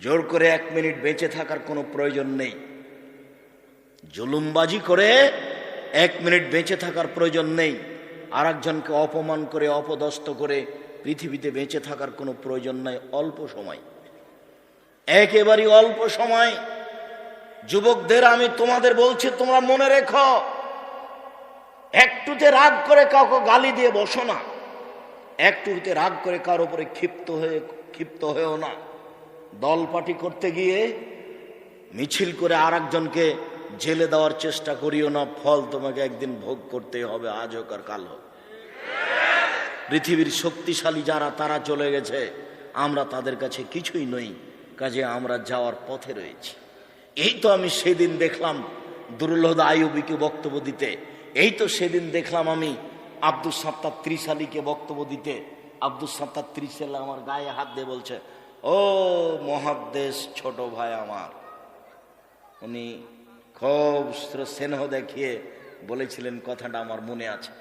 জোর করে এক মিনিট বেঁচে থাকার কোনো প্রয়োজন নেই। জুলুমবাজি করে এক মিনিট বেঁচে থাকার প্রয়োজন নেই। আর একজনকে অপমান করে, অপদস্থ করে পৃথিবীতে বেঁচে থাকার কোনো প্রয়োজন নাই, অল্প সময়। একেবারেই অল্প সময়। যুবকদের, আমি তোমাদের বলছি, তোমরা মনে রেখো, একটুতে রাগ করে কাউকে গালি দিয়ে বসো না। একটুতে রাগ করে কার উপরে ক্ষিপ্ত হয়ে, ক্ষিপ্ত হয়েও না। দল পার্টি করতে গিয়ে মিছিল করে আর একজনকে জেলে দেওয়ার চেষ্টা করিও না, ফল তোমাকে একদিন ভোগ করতে হবে, আজ হোক আর কাল হোক। পৃথিবীর শক্তিশালী যারা, তারা চলে গেছে। আমরা তাদের কাছে কিছুই নই, কাজে আমরা যাওয়ার পথে রয়েছি। এই তো আমি সেদিন দেখলাম দুর্লভ আয়ুবিকে বক্তব্য দিতে। এই তো সেদিন দেখলাম আমি আব্দুল সাত্তার ত্রিশ আলীকে বক্তব্য দিতে। আব্দুল সাত্তার ত্রিশ আলী আমার গায়ে হাত দিয়ে বলছে ও মহাদেশ ছোট ভাই আমার। উনি খুব স্নেহ দেখিয়ে বলেছিলেন, কথাটা আমার মনে আছে।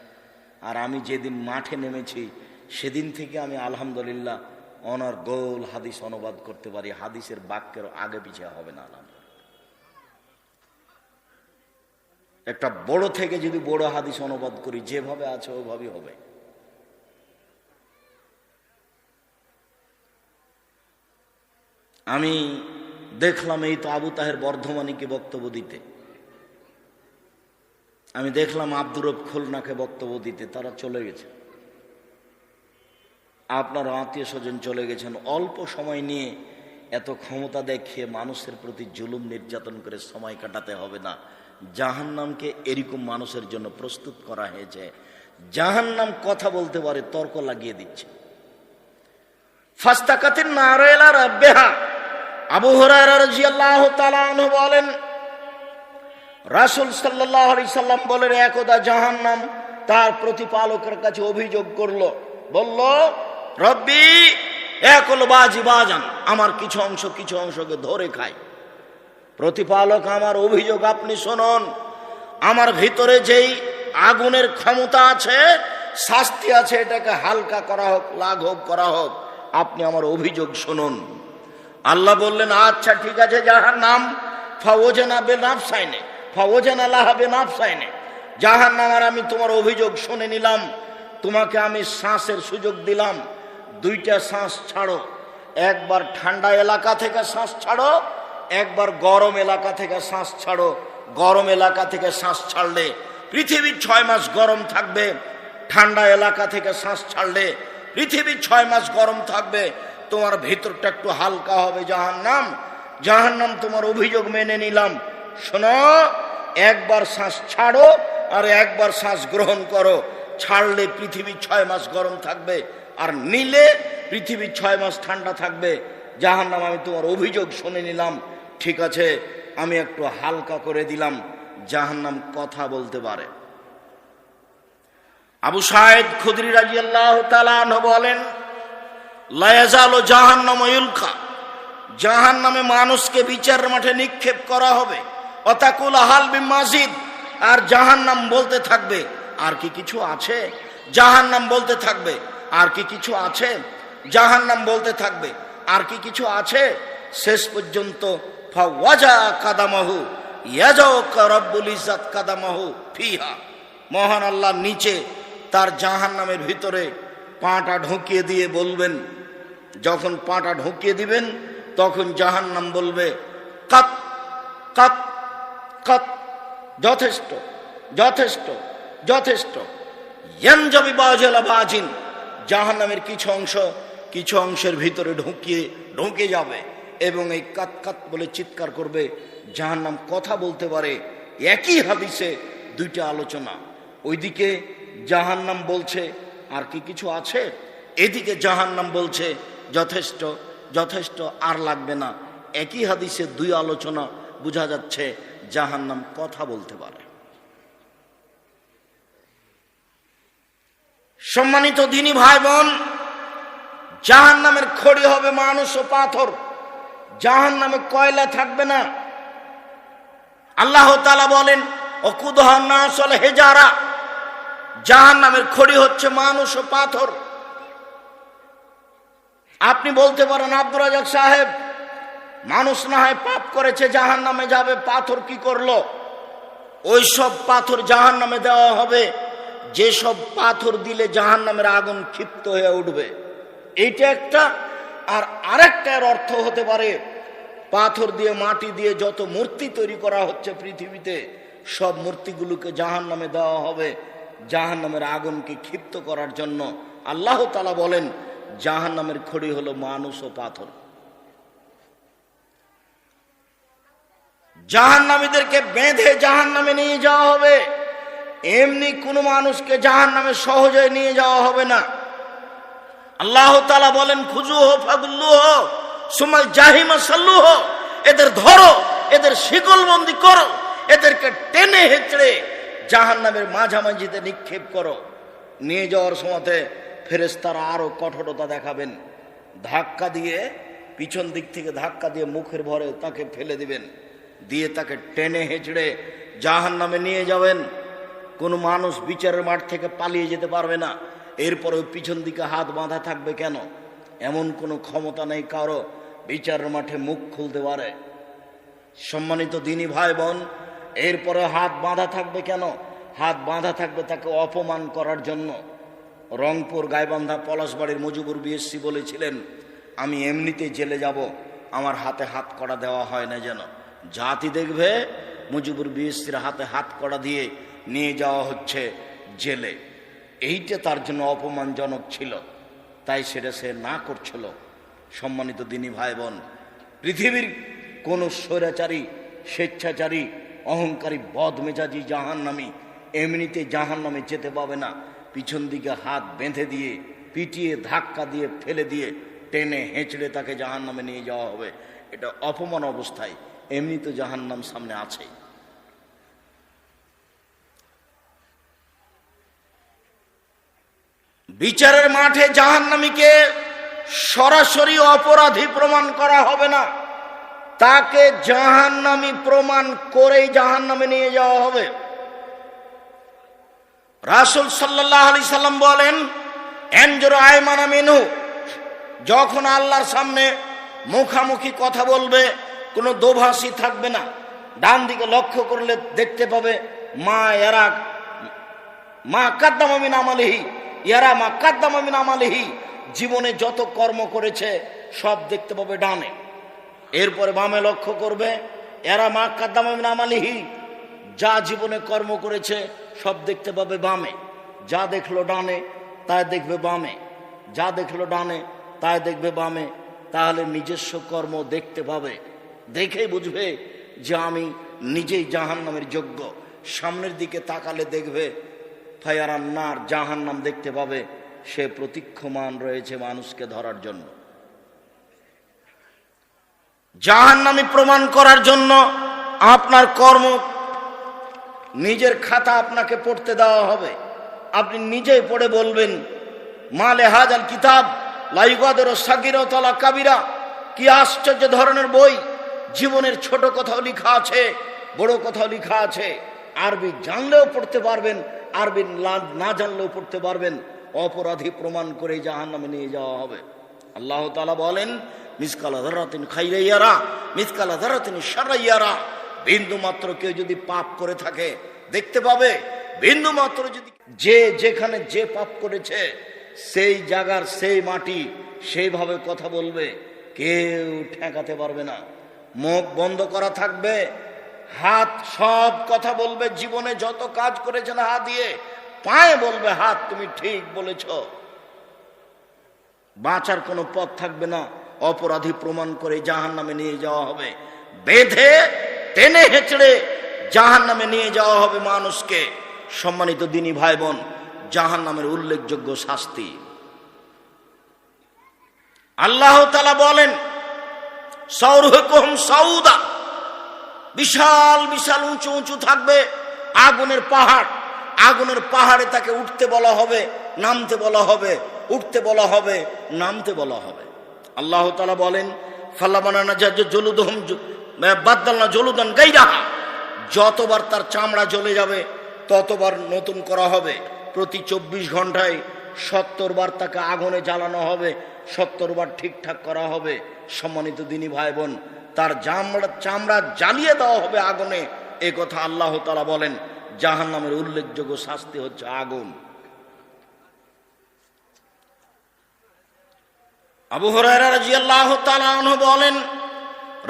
আর আমি যেদিন মাঠে নেমেছি, সেদিন থেকে আমি আলহামদুলিল্লাহ অনার গোল হাদিস অনুবাদ করতে পারি। হাদিসের বাক্যের আগে পিছিয়ে হবে না একটা বড় থেকে যদি বড় হাদিস অনুবাদ করি, যেভাবে আছে ওভাবেই হবে। আমি দেখলাম এই তো আবু তাহের বর্ধমানীকে বক্তব্য দিতে। আমি দেখলাম আব্দুর খুলনাকে বক্তব্য দিতে, তারা চলে গেছে। আপনার আত্মীয় স্বজন চলে গেছেন। অল্প সময় নিয়ে এত ক্ষমতা দেখিয়ে মানুষের প্রতি জুলুম নির্যাতন করে সময় কাটাতে হবে না। জাহান্নামকে এরকম মানুষের জন্য প্রস্তুত করা হয়েছে। জাহান্নাম কথা বলতে পারে, তর্ক লাগিয়ে দিচ্ছে। ফাস্তাকাতিন নারায়লা রাব্বেহা। আবু আনহু বলেন, রাসুল সাল্লাম বলেন, একদা জাহান্নাম তার প্রতিপালকের কাছে অভিযোগ করল। বলল, রব্বি, একল বাজি বাজান আমার কিছু অংশ কিছু অংশকে ধরে খায়। প্রতিপালক আমার অভিযোগ আপনি শুনুন। আমার ভিতরে যেই আগুনের ক্ষমতা আছে, শাস্তি আছে, এটাকে হালকা করা হোক, লাঘব করা হোক, আপনি আমার অভিযোগ শুনুন। আল্লাহ বললেন আচ্ছা ঠিক আছে যাহার নাম ফাওজেনা বে নাফসাইনে ফাওজেনা লাহা বে নাফসাইনে। যাহার নাম আর আমি তোমার অভিযোগ শুনে নিলাম, তোমাকে আমি শ্বাসের সুযোগ দিলাম। দুইটা শ্বাস ছাড়ো, একবার ঠান্ডা এলাকা থেকে শ্বাস ছাড়ো, একবার গরম এলাকা থেকে শ্বাস ছাড়ো। গরম এলাকা থেকে শ্বাস ছাড়লে, পৃথিবীর ছয় মাস গরম থাকবে, ঠান্ডা এলাকা থেকে শ্বাস ছাড়লে, পৃথিবীর ছয় মাস গরম থাকবে তোমার ভেতরটা একটু হালকা হবে জাহান নাম জাহান নাম তোমার অভিযোগ মেনে নিলাম। শোনো, একবার শ্বাস ছাড়ো আর একবার শ্বাস গ্রহণ করো। ছাড়লে পৃথিবী ছয় মাস গরম থাকবে আর নিলে পৃথিবী ছয় মাস ঠান্ডা থাকবে। জাহান নাম আমি তোমার অভিযোগ শুনে নিলাম। ঠিক আছে, আমি একটু হালকা করে দিলাম। জাহান নাম কথা বলতে পারে। আবু সাহেদ খুদরি রাজি আল্লাহ বলেন লায়াজালো জাহান্নাম ইউলকা জাহান নামে মানুষকে বিচারের মাঠে নিক্ষেপ করা হবে। অতাকুল হাল বি মাজিদ। আর জাহান নাম বলতে থাকবে, আর কি কিছু আছে? জাহান নাম বলতে থাকবে, আর কি কিছু আছে? জাহান নাম বলতে থাকবে, আর কি কিছু আছে? শেষ পর্যন্ত কাদামাহু কাদামাহু ফিহা। মহান আল্লাহ নিচে তার জাহান নামের ভিতরে পাটা ঢুকিয়ে দিয়ে বলবেন, যখন পাটা ঢুকিয়ে দিবেন, তখন জাহান নাম বলবে, কাত কাত কাত, যথেষ্ট যথেষ্ট যথেষ্ট, ইয়ানজাবি বাজেলা বাজিন। জাহান নামের কিছু অংশ, কিছু অংশের ভিতরে ঢুকিয়ে, ঢুকে যাবে এবং এই কাত কাত বলে চিৎকার করবে। জাহান নাম কথা বলতে পারে, একই হাদিসে দুইটা আলোচনা। ওইদিকে জাহান নাম বলছে আর কি কিছু আছে? এদিকে জাহান নাম বলছে, যথেষ্ট যথেষ্ট, আর লাগবে না। একই হাদিসে দুই আলোচনা বোঝা যাচ্ছে জাহান নাম কথা বলতে পারে। সম্মানিত দিনী ভাই বোন জাহান নামের খড়ি হবে মানুষ ও পাথর। জাহান নামে কয়লা থাকবে না। আল্লাহ তালা বলেন অকুদহান হেজারা। জাহান নামের খড়ি হচ্ছে মানুষ ও পাথর। আপনি বলতে পারেন, আব্দুর রাজাক সাহেব, মানুষ না হয় পাপ করেছে জাহান নামে যাবে, পাথর কি করল? ওই সব পাথর জাহান নামে দেওয়া হবে, যেসব পাথর দিলে জাহান নামের আগুন ক্ষিপ্ত হয়ে উঠবে। এইটা একটা, আর আরেকটার অর্থ হতে পারে, পাথর দিয়ে, মাটি দিয়ে যত মূর্তি তৈরি করা হচ্ছে পৃথিবীতে, সব মূর্তিগুলোকে জাহান নামে দেওয়া হবে। জাহান নামের আগুনকে ক্ষিপ্ত করার জন্য আল্লাহ তালা বলেন জাহান নামের খড়ি হলো মানুষ ও পাথর। জাহান নামীদেরকে বেঁধে জাহান নামে নিয়ে যাওয়া হবে। এমনি কোনো মানুষকে জাহান নামে সহজে নিয়ে যাওয়া হবে না। আল্লাহ তালা বলেন, খুজু হো, ফাগুল্লু হো সময় জাহিমা সাল্লু হো, এদের ধরো, এদের শিকলবন্দি করো, এদেরকে টেনে হেঁচড়ে জাহান নামের মাঝামাঝিতে নিক্ষেপ করো। নিয়ে যাওয়ার সময়তে ফেরেস্তারা আরও কঠোরতা দেখাবেন। ধাক্কা দিয়ে, পিছন দিক থেকে ধাক্কা দিয়ে মুখের ভরে তাকে ফেলে দিবেন। দিয়ে তাকে টেনে হেঁচড়ে জাহান নামে নিয়ে যাবেন। কোনো মানুষ বিচারের মাঠ থেকে পালিয়ে যেতে পারবে না। এরপরে পিছন দিকে হাত বাঁধা থাকবে কেন? এমন কোনো ক্ষমতা নেই কারও বিচারের মাঠে মুখ খুলতে পারে। সম্মানিত দিনী ভাই বোন এরপরে হাত বাঁধা থাকবে কেন? হাত বাঁধা থাকবে তাকে অপমান করার জন্য। রংপুর, গাইবান্ধা, পলাশবাড়ির মুজিবুর বিএসসি বলেছিলেন, আমি এমনিতে জেলে যাব, আমার হাতে হাত করা দেওয়া হয় না যেন। জাতি দেখবে, মুজিবুর বিএসসির হাতে হাত করা দিয়ে নিয়ে যাওয়া হচ্ছে জেলে। এইটা তার জন্য অপমানজনক ছিল। তাই সেটা সে না করছিল। সম্মানিত দিনী ভাই বোন, পৃথিবীর কোনো স্বৈরাচারী, স্বেচ্ছাচারী অহংকারী বদমেজাজি জাহান্নামী এমনিতে জাহান্নামে যেতে পাবে না। পিছন দিকে হাত বেঁধে দিয়ে, পিটিয়ে ধাক্কা দিয়ে ফেলে দিয়ে টেনে হেঁচড়ে তাকে জাহান্নামে নিয়ে যাওয়া হবে। এটা অপমান অবস্থায়। এমনি তো জাহান্নাম সামনে আছে। বিচারের মাঠে জাহান্নামীকে সরাসরি অপরাধী প্রমাণ করা হবে না। তাকে জাহান্নামী প্রমাণ করেই জাহান্নামে নিয়ে যাওয়া হবে। রাসুল সাল্লাহ আলি সাল্লাম বলেন, এনজোর আয়মানা মেনু যখন আল্লাহর সামনে মুখামুখি কথা বলবে, কোনো দোভাষী থাকবে না। ডান দিকে লক্ষ্য করলে দেখতে পাবে, মা এরা মা কাদ্দামিন আমালিহি। ইয়ারা, মা কাদ্দামিন আমালিহি। জীবনে যত কর্ম করেছে, সব দেখতে পাবে ডানে। এরপরে বামে লক্ষ্য করবে, এরা মা কাদ্দামিন আমালিহি, যা জীবনে কর্ম করেছে, সব দেখতে পাবে বামে। যা দেখল ডানে, তাই দেখবে বামে। যা দেখল ডানে, তাই দেখবে বামে। তাহলে নিজস্ব কর্ম দেখতে পাবে। দেখেই বুঝবে যে আমি নিজেই জাহান নামের যোগ্য। সামনের দিকে তাকালে দেখবে ফায়ারান্নার জাহান নাম দেখতে পাবে। সে প্রতীক্ষমান রয়েছে মানুষকে ধরার জন্য। জাহান নামি প্রমাণ করার জন্য আপনার কর্ম নিজের খাতা আপনাকে পড়তে দেওয়া হবে। আপনি নিজেই পড়ে বলবেন, মালে হাজাল কিতাব, লাইগাদের সাকির তলা কাবিরা, কি আশ্চর্য ধরনের বই, জীবনের ছোট কথাও লেখা আছে, বড় কথাও লেখা আছে। আরবি জানলেও পড়তে পারবেন, আরবি না জানলেও পড়তে পারবেন। অপরাধী প্রমাণ করে জাহান নামে নিয়ে যাওয়া হবে। আল্লাহ তালা বলেন মিসকালা ধরাতিন খাইরাইয়ারা, মিসকালা ধরাতিন সারাইয়ারা বিন্দু মাত্র কেউ যদি পাপ করে থাকে, দেখতে পাবে, বিন্দু মাত্র যদি যে যেখানে যে পাপ করেছে, সেই জায়গার সেই মাটি সেইভাবে কথা বলবে, কেউ ঠেকাতে পারবে না। মুখ বন্ধ করা থাকবে, হাত সব কথা বলবে, জীবনে যত কাজ করেছেন হাত দিয়ে, পায়ে বলবে, হাত তুমি ঠিক বলেছ। বাঁচার কোনো পথ থাকবে না। অপরাধী প্রমাণ করে জাহান নামে নিয়ে যাওয়া হবে। বেঁধে, টেনে হেঁচড়ে জাহান নামে নিয়ে যাওয়া হবে মানুষকে। সম্মানিত দিনী ভাই বোন জাহান নামের উল্লেখযোগ্য শাস্তি। আল্লাহ তালা বলেন সৌদা। বিশাল বিশাল উঁচু উঁচু থাকবে আগুনের পাহাড়। আগুনের পাহাড়ে তাকে উঠতে বলা হবে, নামতে বলা হবে, উঠতে বলা হবে, নামতে বলা হবে। আল্লাহ তালা বলেন যতবার তার চামড়া জ্বলে যাবে, ততবার নতুন করা হবে। প্রতি চব্বিশ ঘন্টায় সত্তর বার তাকে আগুনে জ্বালানো হবে, সত্তর বার ঠিকঠাক করা হবে। সম্মানিত দিনী ভাই বোন তার চামড়া চামড়া জ্বালিয়ে দেওয়া হবে আগুনে। এ কথা আল্লাহ তালা বলেন জাহান নামের উল্লেখযোগ্য শাস্তি হচ্ছে আগুন। আবু আনহু বলেন,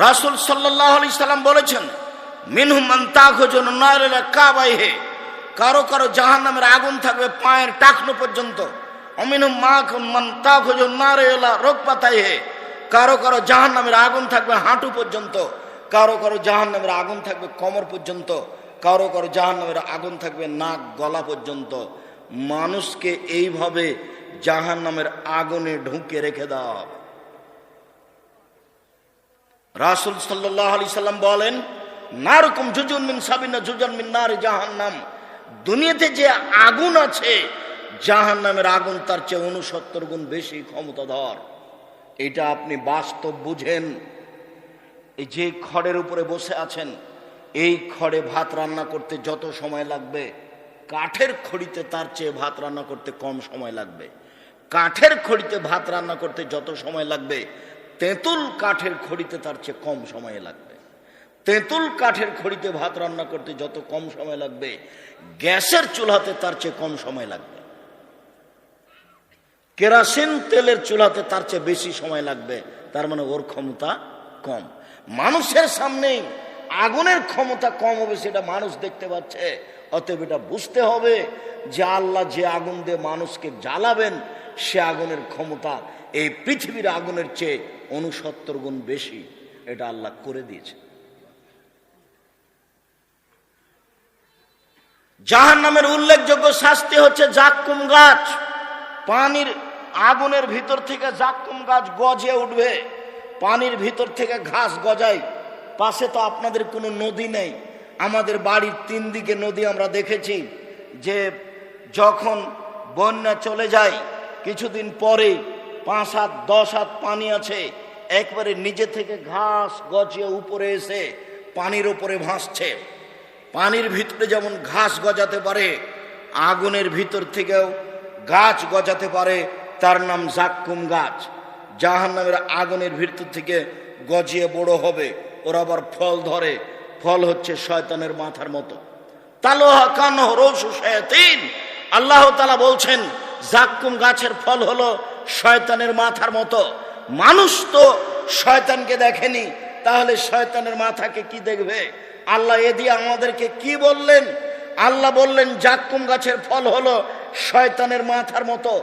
রাসূল সাল্লাল্লাহু আলাইহি সাল্লাম বলেছেন, মিনহুম মান তাখুজুন নারুল কাবাইহে কারও কারও জাহান্নামের আগুন থাকবে পায়ের টাকনো পর্যন্ত। অমিনহুম মাকুন মান তাখুজুন নারুল রোগপাতাইহে কারও কারও জাহান্নামের আগুন থাকবে হাঁটু পর্যন্ত। কারও কারও জাহান্নামের আগুন থাকবে কোমর পর্যন্ত। কারও কারও জাহান্নামের আগুন থাকবে নাক গলা পর্যন্ত। মানুষকে এইভাবে জাহান নামের আগুনে ঢুকে রেখে দাও। রাসুল সাল্লাহ সাল্লাম বলেন নারকম জুজুন মিন সাবিনা, জুজন মিন নার জাহান্নাম। দুনিয়াতে যে আগুন আছে জাহান নামের আগুন তার চেয়ে উনসত্তর গুণ বেশি ক্ষমতাধর। এটা আপনি বাস্তব বুঝেন। এই যে খড়ের উপরে বসে আছেন, এই খড়ে ভাত রান্না করতে যত সময় লাগবে, কাঠের খড়িতে তার চেয়ে ভাত রান্না করতে কম সময় লাগবে। কাঠের খড়িতে ভাত রান্না করতে যত সময় লাগবে, তেঁতুল কাঠের খড়িতে তার চেয়ে কম সময় লাগবে। তেঁতুল কাঠের খড়িতে ভাত রান্না করতে যত কম সময় লাগবে, গ্যাসের চুলাতে তার চেয়ে কম সময় লাগবে। কেরাসিন তেলের চুলাতে তার চেয়ে বেশি সময় লাগবে, তার মানে ওর ক্ষমতা কম। মানুষের সামনেই আগুনের ক্ষমতা কম হবে সেটা মানুষ দেখতে পাচ্ছে, অতএব এটা বুঝতে হবে যে আল্লাহ যে আগুন দিয়ে মানুষকে জ্বালাবেন সে আগুনের ক্ষমতা এই পৃথিবীর আগুনের চেয়ে অনুসত্তর গুণ বেশি, এটা আল্লাহ করে দিয়েছে জাহান নামের উল্লেখযোগ্য শাস্তি হচ্ছে জাক্কুম গাছ। পানির আগুনের ভিতর থেকে জাক্কুম গাছ গজে উঠবে। পানির ভিতর থেকে ঘাস গজায়। পাশে তো আপনাদের কোনো নদী নেই। আমাদের বাড়ির তিন দিকে নদী আমরা দেখেছি যে যখন বন্যা চলে যায় কিছুদিন পরে পাঁচ হাত, দশ হাত পানি আছে, একবারে নিজে থেকে ঘাস গজিয়ে উপরে এসে পানির ওপরে ভাসছে। পানির ভিতরে যেমন ঘাস গজাতে পারে, আগুনের ভিতর থেকেও গাছ গজাতে পারে, তার নাম জাক্কুম গাছ। জাহান নামের আগুনের ভিতর থেকে গজিয়ে বড় হবে, ওরা আবার ফল ধরে, ফল হচ্ছে শয়তানের মাথার মতো। তালোহা কান রৌসু আল্লাহ তালা বলছেন জাক্কুম গাছের ফল হলো শয়তানের মাথার মতো। মানুষ তো শয়তানকে দেখেনি, তাহলে শয়তানের মাথাকে কি দেখবে? আল্লাহ এ দিয়ে আমাদেরকে কি বললেন? আল্লাহ বললেন, জাক্কুম গাছের ফল হলো শয়তানের মাথার মতো।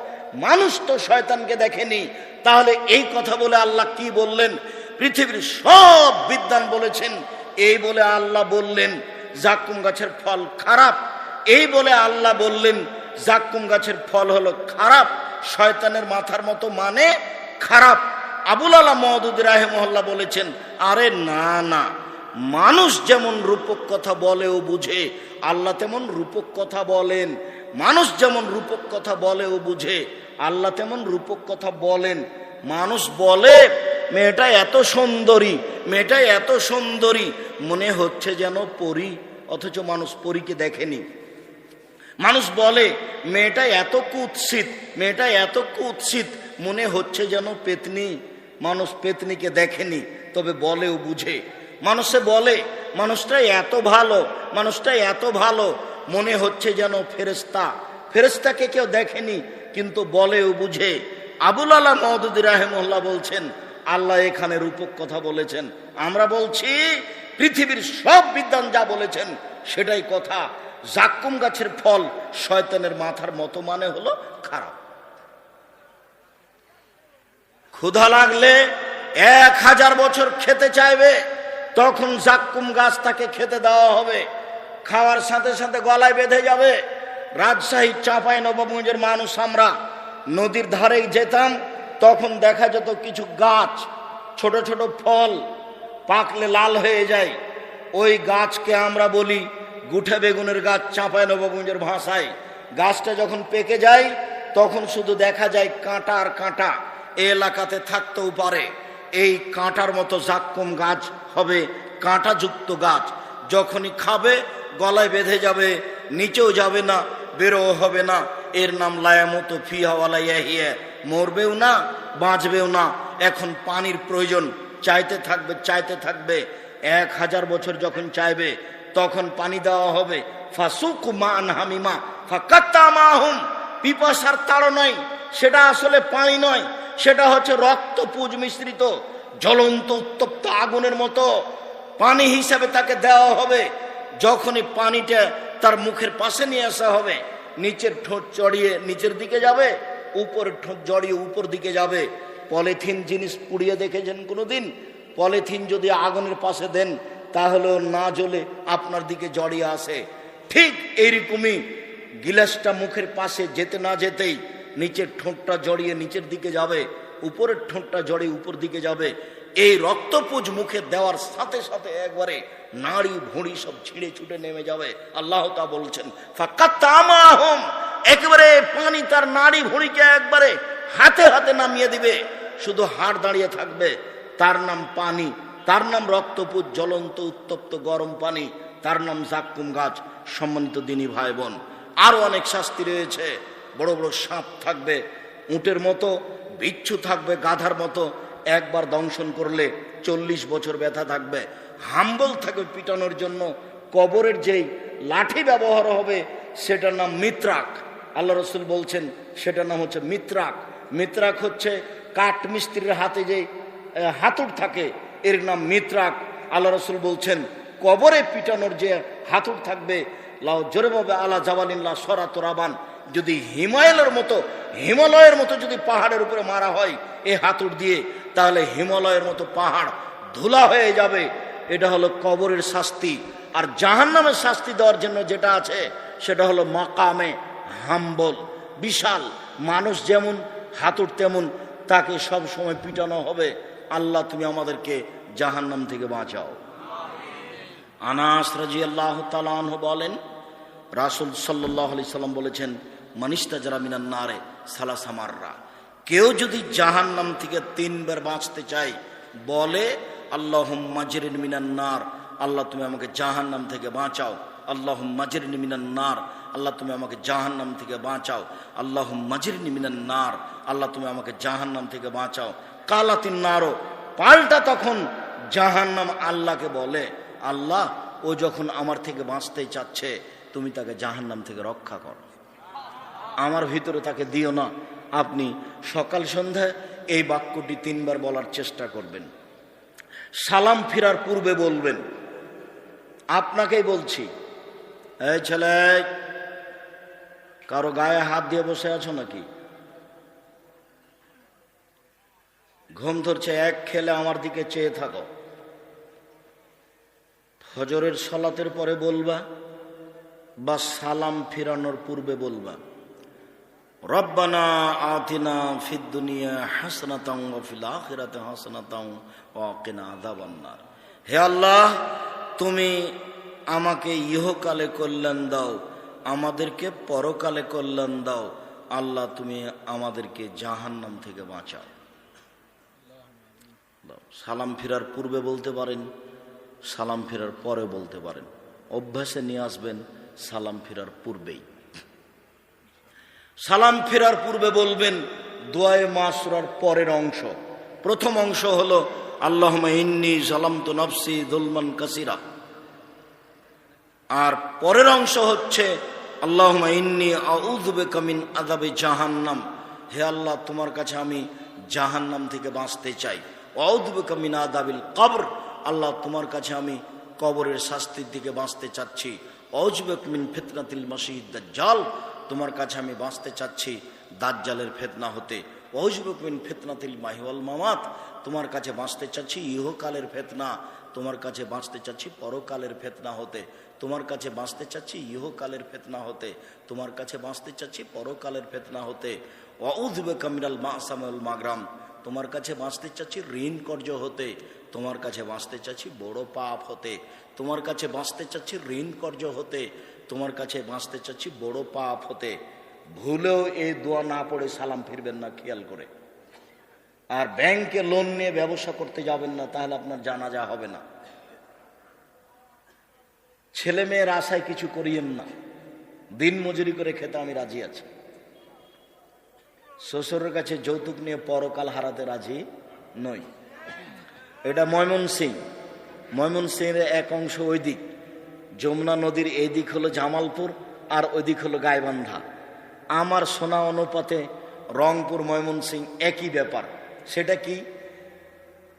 মানুষ তো শয়তানকে দেখেনি, তাহলে এই কথা বলে আল্লাহ কি বললেন? পৃথিবীর সব বিদ্যান বলেছেন, এই বলে আল্লাহ বললেন জাকুম গাছের ফল খারাপ। এই বলে আল্লাহ বললেন জাক্কুম গাছের ফল হলো খারাপ, শয়তানের মাথার মতো মানে খারাপ। আবুল আলা মহদুদ রাহেমহল্লা বলেছেন, আরে না না, মানুষ যেমন রূপক কথা বলে ও বুঝে, আল্লাহ তেমন রূপক কথা বলেন। মানুষ যেমন রূপক কথা বলে ও বুঝে, আল্লাহ তেমন রূপক কথা বলেন। মানুষ বলে, মেয়েটা এত সুন্দরী, মেয়েটা এত সুন্দরী। মনে হচ্ছে যেন পরি, অথচ মানুষ পরীকে দেখেনি। মানুষ বলে, মেয়েটা এত কুৎসিত, মেয়েটা এত কুৎসিত, মনে হচ্ছে যেন পেতনি। মানুষ পেতনিকে দেখেনি, তবে বলেও বুঝে। মানুষে বলে, মানুষটা এত ভালো, মানুষটা এত ভালো, মনে হচ্ছে যেন ফেরেস্তা ফেরেস্তাকে কেউ দেখেনি, কিন্তু বলেও বুঝে। আবুল আলা মহদুদ্দি রাহেমুল্লাহ বলছেন, আল্লাহ এখানে রূপক কথা বলেছেন। আমরা বলছি, পৃথিবীর সব বিদ্যান যা বলেছেন, সেটাই কথা। জাক্কুম গাছের ফল শয়তানের মাথার মতো মানে হলো খারাপ। ক্ষুধা লাগলে এক হাজার বছর খেতে চাইবে, তখন জাক্কুম গাছ তাকে খেতে দেওয়া হবে। খাওয়ার সাথে সাথে গলায় বেঁধে যাবে। রাজশাহী চাঁপাই নবগঞ্জের মানুষ আমরা নদীর ধারে যেতাম, তখন দেখা যেত কিছু গাছ, ছোট ছোট ফল পাকলে লাল হয়ে যায়। ওই গাছকে আমরা বলি গুঠে বেগুনের গাছ চাঁপায় নবগঞ্জের ভাষায়। গাছটা যখন পেকে যায়, তখন শুধু দেখা যায় কাঁটা আর কাঁটা। এ এলাকাতে থাকতেও পারে। এই কাঁটার মতো জাক্কম গাছ হবে কাঁটাযুক্ত গাছ। যখনই খাবে, গলায় বেঁধে যাবে, নিচেও যাবে না বেরো হবে না। এর নাম লায়ামতো ফিহাওয়ালা ইয়াহিয়া মরবেও না, বাঁচবেও না। এখন পানির প্রয়োজন। চাইতে থাকবে চাইতে থাকবে। এক হাজার বছর যখন চাইবে তখন পানি দেওয়া হবে। ফাসুক মান হামিমা, ফাকাত্তা মাহুম। পিপাসার তাড় নয়, সেটা আসলে পানি নয়, সেটা হচ্ছে রক্ত পুজ মিশ্রিত, জ্বলন্ত উত্তপ্ত আগুনের মতো। পানি হিসাবে তাকে দেওয়া হবে, যখনই পানিটা তার মুখের পাশে নিয়ে আসা হবে, নিচের ঠোঁট চড়িয়ে নিচের দিকে যাবে উপরের ঠোঁট জড়িয়ে উপর দিকে যাবে। পলিথিন জিনিস পুড়িয়ে দেখেছেন কোনোদিন? পলিথিন যদি আগুনের পাশে দেন তাহলেও না জ্বলে আপনার দিকে জড়িয়ে আসে ঠিক এইরকমই গিলাসটা মুখের পাশে যেতে না যেতেই নিচের ঠোঁটটা জড়িয়ে নিচের দিকে যাবে, উপরের ঠোঁটটা জড়িয়ে উপর দিকে যাবে। এই রক্তপুজ মুখে দেওয়ার সাথে সাথে একবারে নাড়ি ভুঁড়ি সব ছিঁড়ে ছুটে নেমে যাবে। আল্লাহ তা বলছেন একেবারে পানি তার নাড়ি ভুঁড়িকে একবারে হাতে হাতে নামিয়ে দিবে। শুধু হাড় দাঁড়িয়ে থাকবে, তার নাম পানি। তার নাম রক্তপুজ জ্বলন্ত, উত্তপ্ত, গরম পানি। তার নাম জাক্কুম গাছ, সম্মানিত দিনী ভাই বোন আরও অনেক শাস্তি রয়েছে। বড় বড় সাপ থাকবে, উটের মতো, বিচ্ছু থাকবে, গাধার মতো। একবার দংশন করলে চল্লিশ বছর ব্যথা থাকবে। হাম্বল থাকবে পিটানোর জন্য। কবরের যেই লাঠি ব্যবহার হবে, সেটার নাম মিত্রাক। আল্লাহ রসুল বলছেন, সেটার নাম হচ্ছে মিত্রাক। মিত্রাক হচ্ছে কাঠ মিস্ত্রির হাতে যে হাতুড় থাকে এর নাম মিত্রাক। আল্লাহ রসুল বলছেন, কবরে পিটানোর যে হাতুড় থাকবে লাও জোরে পাবে আলা জাবালিল্লা সরা তোরাবান যদি হিমালয়ের মতো হিমালয়ের মতো যদি পাহাড়ের উপরে মারা হয় এই হাতুড় দিয়ে, তাহলে হিমালয়ের মতো পাহাড় ধুলা হয়ে যাবে। এটা হলো কবরের শাস্তি। আর জাহান্নামের শাস্তি দেওয়ার জন্য যেটা আছে, সেটা হলো মাকামে হাম্বল। বিশাল। মানুষ যেমন হাতুড় তেমন, তাকে সব সময় পিটানো হবে। আল্লাহ, তুমি আমাদেরকে জাহান্নাম থেকে বাঁচাও। আনাস রাজি আল্লাহ তালাহ বলেন, রাসুল সাল্লাহ আলি সাল্লাম বলেছেন মানিস্তা যারা মিনান নারে সালাসামাররা কেউ যদি জাহান্নাম থেকে তিনবার বাঁচতে চায়, বলে আল্লাহ মাজরিন মিনান নার। আল্লাহ, তুমি আমাকে জাহান্নাম থেকে বাঁচাও। আল্লাহ মাজরিন মিনান নার। আল্লাহ, তুমি আমাকে জাহান্নাম থেকে বাঁচাও। আল্লাহ মাজরিন মিনান নার। আল্লাহ, তুমি আমাকে জাহান্নাম থেকে বাঁচাও। কালাতিন নারো। পাল্টা তখন জাহান্নাম আল্লাহকে বলে, আল্লাহ, ও যখন আমার থেকে বাঁচতে চাচ্ছে, তুমি তাকে জাহান্নাম থেকে রক্ষা করো। আমার ভিতরে তাকে দিও না। আপনি সকাল সন্ধ্যায় এই বাক্যটি তিনবার বলার চেষ্টা করবেন। সালাম ফিরার পূর্বে বলবেন, আপনাকেই বলছি, এই ছেলে, কারও গায়ে হাত দিয়ে বসে আছো নাকি? ঘুম ধরছে, এক খেলে আমার দিকে চেয়ে থাকো। ফজরের সলাতের পরে বলবা, বা সালাম ফিরানোর পূর্বে বলবা, রব্বানা আতিনা ফিদ দুনিয়া হাসনাতাং ফিল আখিরাতি হাসনাতাং ওয়া কিনা হে আল্লাহ, তুমি আমাকে ইহকালে কল্যাণ দাও, আমাদেরকে পরকালে কল্যাণ দাও। আল্লাহ, তুমি আমাদেরকে জাহান্নাম থেকে বাঁচাও। সালাম ফেরার পূর্বে বলতে পারেন, সালাম ফেরার পরে বলতে পারেন। অভ্যাসে নিয়ে আসবেন সালাম ফেরার পূর্বেই। সালাম ফেরার পূর্বে বলবেন, দোয়ায়ে মাসুরার পরের অংশ। প্রথম অংশ হলো আল্লাহ ইন্নি সালাম তো নফসি দুলমান কাসিরা। আর পরের অংশ হচ্ছে আল্লাহ ইন্নি আউযুবে কামিন আদাবে জাহান্নাম। হে আল্লাহ, তোমার কাছে আমি জাহান্নাম থেকে বাঁচতে চাই। আদাবিল কবর। আল্লাহ তোমার কাছে আমি কবরের শাস্তির দিকে বাঁচতে চাচ্ছি। অজবে মিন ফিতনাতিল মসিদ দাজ্জাল, তোমার কাছে আমি বাঁচতে চাচ্ছি দাজ্জালের ফেতনা হতে। অজবে মিন ফিতনাতিল মাহিওয়াল মামাত, তোমার কাছে বাঁচতে চাচ্ছি ইহকালের ফেতনা। তোমার কাছে বাঁচতে চাচ্ছি পরকালের ফেতনা হতে। তোমার কাছে বাঁচতে চাচ্ছি ইহকালের ফেতনা হতে। তোমার কাছে বাঁচতে চাচ্ছি পরকালের ফেতনা হতে। অউদ্বে কামিরাল মাসামুল মাগরাম তোমার কাছে বাঁচতে চাচ্ছি, ঋণ কর্য হতে তোমার কাছে বাঁচতে চাচ্ছি, বড় পাপ হতে তোমার কাছে বাঁচতে চাচ্ছি, ঋণ কর্য হতে তোমার কাছে বাঁচতে চাচ্ছি, বড় পাপ হতে। ভুলেও এই দোয়া না পড়ে সালাম ফিরবেন না, খেয়াল করে। আর ব্যাংকে লোন নিয়ে ব্যবসা করতে যাবেন না, তাহলে আপনার জানাজা হবে না। ছেলে মেয়ের আশায় কিছু করিয়েন না। দিন মজুরি করে খেতে আমি রাজি আছি। শ্বশুরের কাছে যৌতুক নিয়ে পরকাল হারাতে রাজি নই। এটা ময়মন সিং। ময়মন সিংয়ের এক অংশ ওই দিক। যমুনা নদীর এই দিক হলো জামালপুর আর ওই দিক হলো গাইবান্ধা। আমার সোনা অনুপাতে রংপুর ময়মন সিং একই ব্যাপার। সেটা কি?